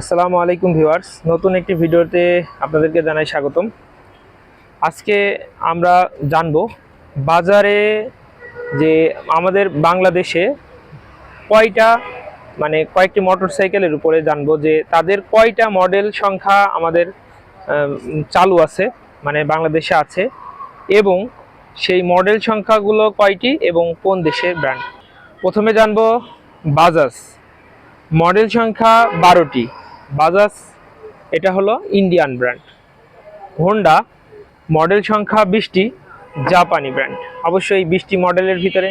আসসালামু আলাইকুম ভিউয়ার্স, নতুন একটি ভিডিওতে আপনাদেরকে জানাই স্বাগতম। আজকে আমরা জানব বাজারে যে আমাদের বাংলাদেশে কয়টা মানে কয়েকটি মোটর সাইকেলের উপরে জানব যে তাদের কয়টা মডেল সংখ্যা আমাদের চালু আছে মানে বাংলাদেশে আছে, এবং সেই মডেল সংখ্যাগুলো কয়টি এবং কোন দেশের ব্র্যান্ড প্রথমে জানব বাজাজ। মডেল সংখ্যা বারোটি। বাজাজ, এটা হলো ইন্ডিয়ান ব্র্যান্ড। হোন্ডা মডেল সংখ্যা বিশটি, জাপানি ব্র্যান্ড। অবশ্যই বিশটি মডেলের ভিতরে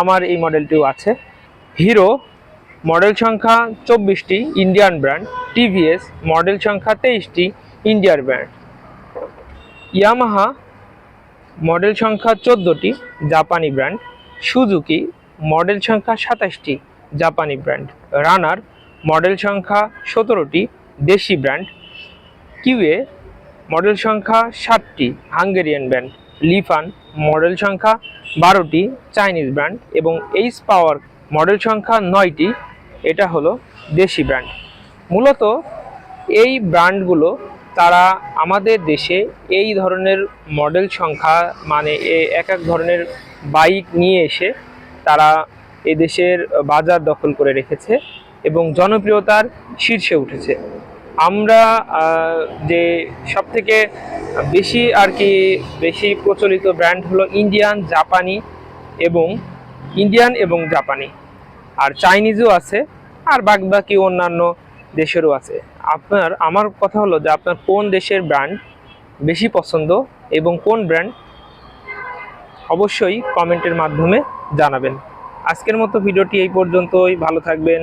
আমার এই মডেলটিও আছে। হিরো মডেল সংখ্যা চব্বিশটি, ইন্ডিয়ান ব্র্যান্ড। টিভিএস মডেল সংখ্যা তেইশটি, ইন্ডিয়ার ব্র্যান্ড। ইয়ামাহা মডেল সংখ্যা চোদ্দোটি, জাপানি ব্র্যান্ড। সুজুকি মডেল সংখ্যা সাতাশটি জাপানি ব্র্যান্ড। রানার মডেল সংখ্যা সতেরোটি, দেশি ব্র্যান্ড। কিউএ মডেল সংখ্যা সাতটি হাঙ্গেরিয়ান ব্র্যান্ড। লিফান মডেল সংখ্যা বারোটি, চাইনিজ ব্র্যান্ড। এবং এইচ পাওয়ার মডেল সংখ্যা নয়টি, এটা হলো দেশি ব্র্যান্ড। মূলত এই ব্র্যান্ডগুলো তারা আমাদের দেশে এই ধরনের মডেল সংখ্যা মানে এক এক ধরনের বাইক নিয়ে এসে তারা এদেশের বাজার দখল করে রেখেছে। এবং জনপ্রিয়তার শীর্ষে উঠেছে। আমরা যে সব থেকে বেশি আর কি বেশি প্রচলিত ব্র্যান্ড হলো ইন্ডিয়ান, জাপানি এবং ইন্ডিয়ান এবং জাপানি। আর চাইনিজও আছে, আর বাকি অন্যান্য দেশেরও আছে। আপনার, আমার কথা হলো যে আপনার কোন দেশের ব্র্যান্ড বেশি পছন্দ এবং কোন ব্র্যান্ড অবশ্যই কমেন্টের মাধ্যমে জানাবেন। আজকের মতো ভিডিওটি এই পর্যন্তই। ভালো থাকবেন।